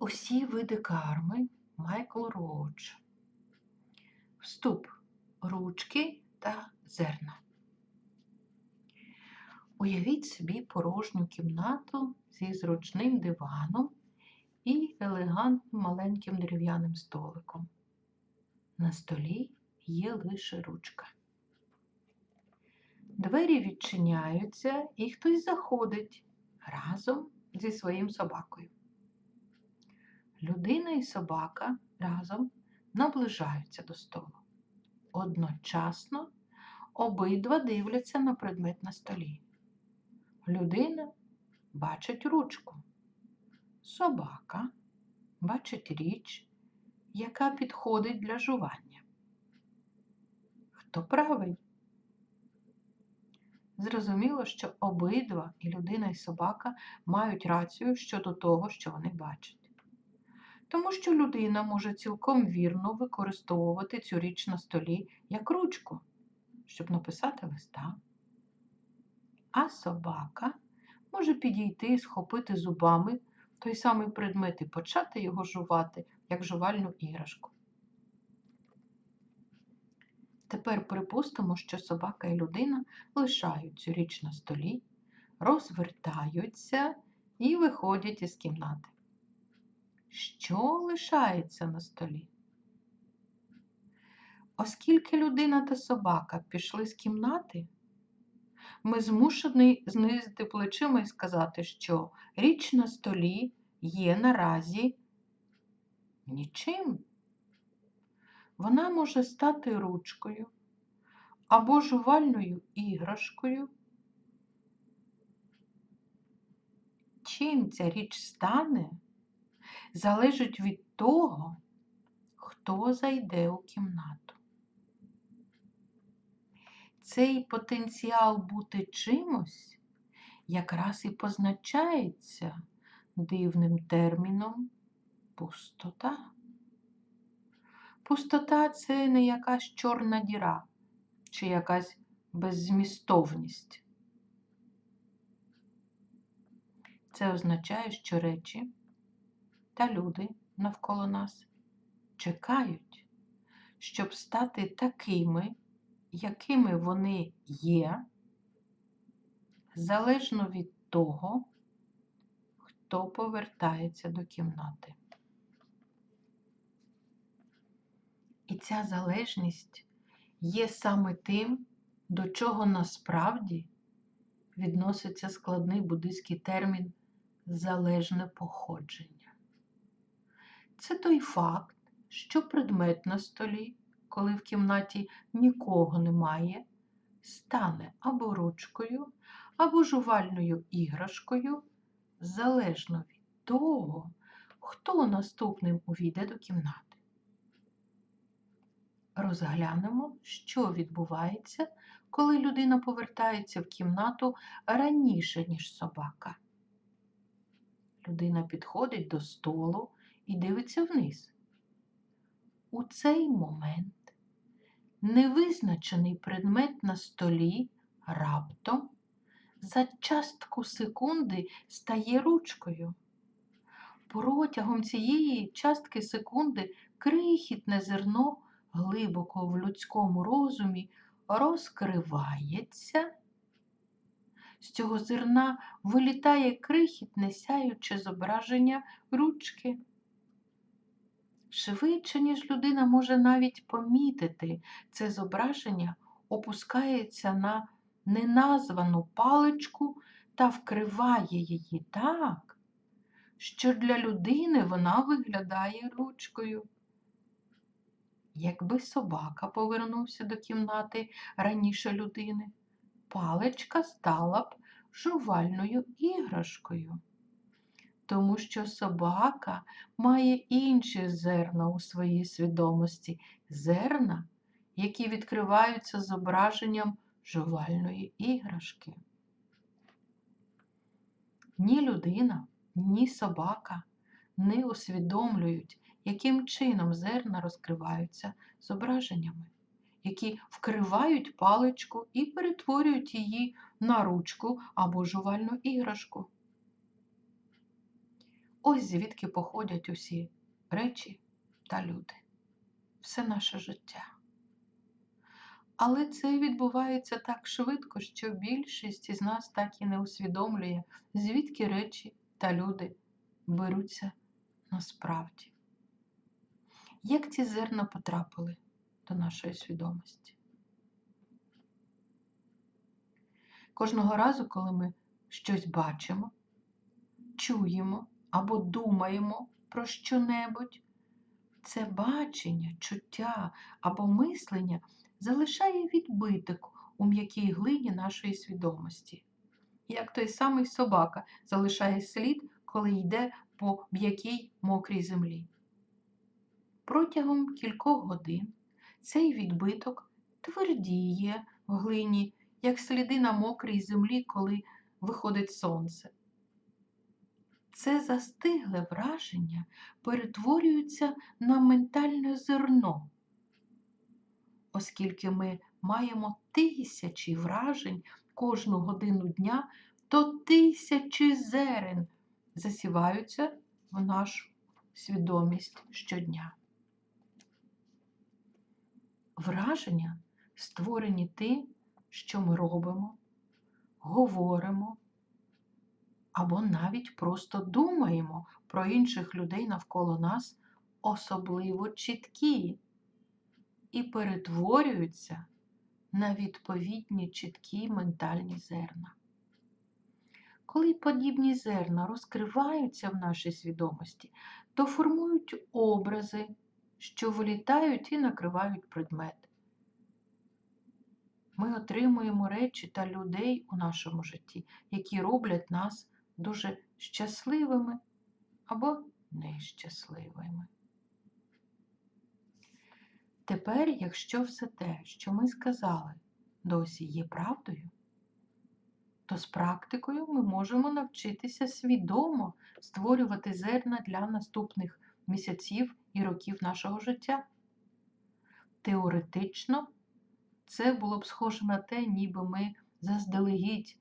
Усі види карми Майкл Роуч. Вступ ручки та зерна. Уявіть собі порожню кімнату зі зручним диваном і елегантним маленьким дерев'яним столиком. На столі є лише ручка. Двері відчиняються і хтось заходить разом зі своїм собакою. Людина і собака разом наближаються до столу. Одночасно обидва дивляться на предмет на столі. Людина бачить ручку. Собака бачить річ, яка підходить для жування. Хто правий? Зрозуміло, що обидва і людина, і собака мають рацію щодо того, що вони бачать. Тому що людина може цілком вірно використовувати цю річ на столі як ручку, щоб написати листа. А собака може підійти, і схопити зубами той самий предмет і почати його жувати, як жувальну іграшку. Тепер припустимо, що собака і людина лишають цю річ на столі, розвертаються і виходять із кімнати. Що лишається на столі? Оскільки людина та собака пішли з кімнати, ми змушені знизити плечима і сказати, що річ на столі є наразі нічим. Вона може стати ручкою або жувальною іграшкою. Чим ця річ стане, залежить від того, хто зайде у кімнату. Цей потенціал бути чимось якраз і позначається дивним терміном пустота. Пустота це не якась чорна діра чи якась беззмістовність. Це означає, що речі та люди навколо нас чекають, щоб стати такими, якими вони є, залежно від того, хто повертається до кімнати. І ця залежність є саме тим, до чого насправді відноситься складний буддийський термін залежне походження. Це той факт, що предмет на столі, коли в кімнаті нікого немає, стане або ручкою, або жувальною іграшкою, залежно від того, хто наступним увійде до кімнати розглянемо, що відбувається, коли людина повертається в кімнату раніше, ніж собака. Людина підходить до столу і дивиться вниз. У цей момент невизначений предмет на столі раптом за частку секунди стає ручкою. Протягом цієї частки секунди крихітне зерно глибоко в людському розумі розкривається, з цього зерна вилітає крихітне сяюче зображення ручки. Швидше, ніж людина може навіть помітити, це зображення опускається на неназвану паличку та вкриває її так, що для людини вона виглядає ручкою. Якби собака повернувся до кімнати раніше людини, паличка стала б жувальною іграшкою, тому що собака має інші зерна у своїй свідомості, зерна, які відкриваються зображенням жувальної іграшки. Ні людина, ні собака не усвідомлюють, яким чином зерна розкриваються зображеннями, які вкривають паличку і перетворюють її на ручку або жувальну іграшку. Ось звідки походять усі речі та люди, все наше життя. Але це відбувається так швидко, що більшість із нас так і не усвідомлює, звідки речі та люди беруться насправді. Як ці зерна потрапили до нашої свідомості? Кожного разу, коли ми щось бачимо, чуємо або думаємо про що-небудь, це бачення, чуття або мислення залишає відбиток у м'якій глині нашої свідомості. Як той самий собака залишає слід, коли йде по м'якій мокрій землі. Протягом кількох годин цей відбиток твердіє в глині, як сліди на мокрій землі, коли виходить сонце. Це застигле враження перетворюється на ментальне зерно, оскільки ми маємо тисячі вражень кожну годину дня, то тисячі зерен засіваються в нашу свідомість щодня. Враження створені тим, що ми робимо, говоримо або навіть просто думаємо про інших людей навколо нас, особливо чіткі, і перетворюються на відповідні чіткі ментальні зерна. Коли подібні зерна розкриваються в нашій свідомості, то формують образи, що вилітають і накривають предмет. Ми отримуємо речі та людей у нашому житті, які роблять нас дуже щасливими або нещасливими. Тепер, якщо все те, що ми сказали, досі є правдою, то з практикою ми можемо навчитися свідомо створювати зерна для наступних місяців і років нашого життя. Теоретично, це було б схоже на те, ніби ми заздалегідь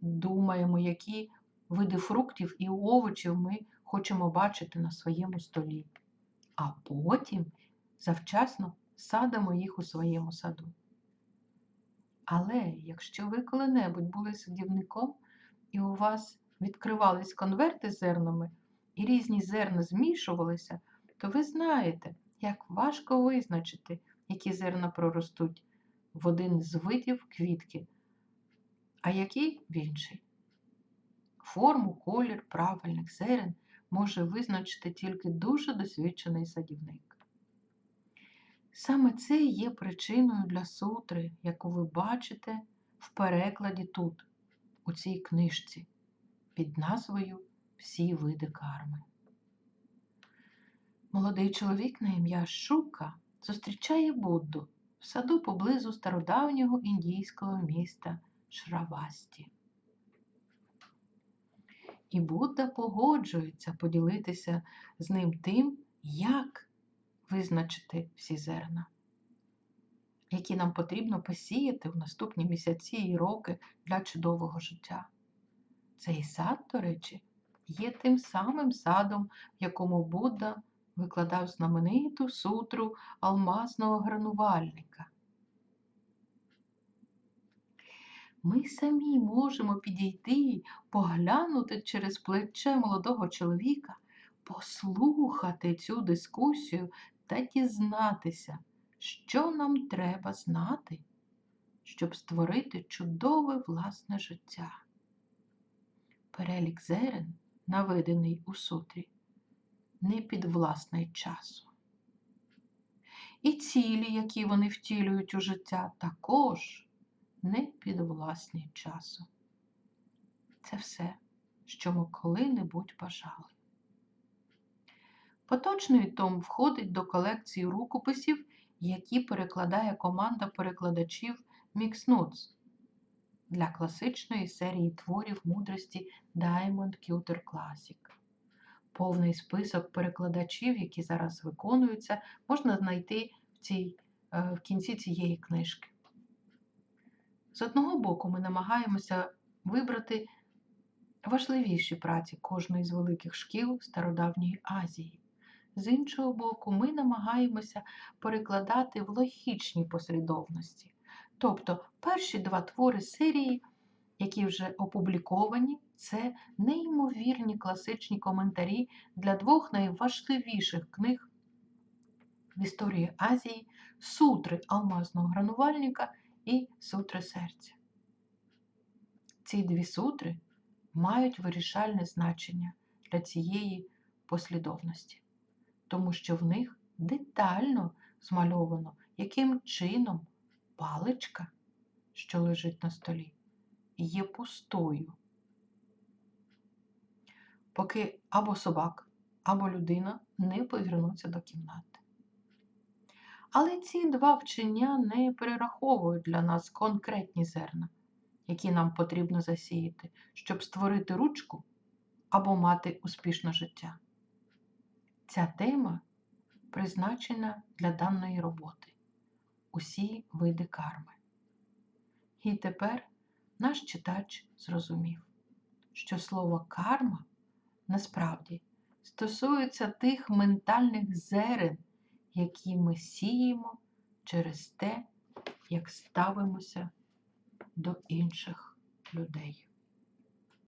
думаємо, які види фруктів і овочів ми хочемо бачити на своєму столі, а потім завчасно садимо їх у своєму саду. Але якщо ви коли-небудь були садівником і у вас відкривались конверти з зернами, і різні зерна змішувалися, то ви знаєте, як важко визначити, які зерна проростуть в один з видів квітки, а які в інший. Форму, колір правильних зерен може визначити тільки дуже досвідчений садівник. Саме це є причиною для сутри, яку ви бачите в перекладі тут, у цій книжці, під назвою Всі види карми. Молодий чоловік на ім'я Шука зустрічає Будду в саду поблизу стародавнього індійського міста Шравасті. І Будда погоджується поділитися з ним тим, як визначити всі зерна, які нам потрібно посіяти в наступні місяці і роки для чудового життя. Цей сад, до речі, є тим самим садом, в якому Будда викладав знамениту сутру алмазного гранувальника. Ми самі можемо підійти, поглянути через плече молодого чоловіка, послухати цю дискусію та дізнатися, що нам треба знати, щоб створити чудове власне життя. Перелік зерен, наведений у сутрі, не підвласний часу. І цілі, які вони втілюють у життя, також не підвласні часу. Це все, що ми коли-небудь бажали. Поточний том входить до колекції рукописів, які перекладає команда перекладачів Mixnotes для класичної серії творів мудрості Diamond Cutter Classic. Повний список перекладачів, які зараз виконуються, можна знайти в, цій, е, в кінці цієї книжки. З одного боку, ми намагаємося вибрати найважливіші праці кожної з великих шкіл стародавньої Азії. З іншого боку, ми намагаємося перекладати в логічній послідовності. Тобто перші два твори серії, які вже опубліковані, це неймовірні класичні коментарі для двох найважливіших книг в історії Азії сутри алмазного гранувальника і сутри серця. Ці дві сутри мають вирішальне значення для цієї послідовності, тому що в них детально змальовано, яким чином паличка, що лежить на столі, є пустою. Поки або собака, або людина не повернуться до кімнати. Але ці два вчення не перераховують для нас конкретні зерна, які нам потрібно засіяти, щоб створити ручку або мати успішне життя. Ця тема призначена для даної роботи усі види карми. І тепер наш читач зрозумів, що слово карма насправді стосується тих ментальних зерен, які ми сіємо через те, як ставимося до інших людей.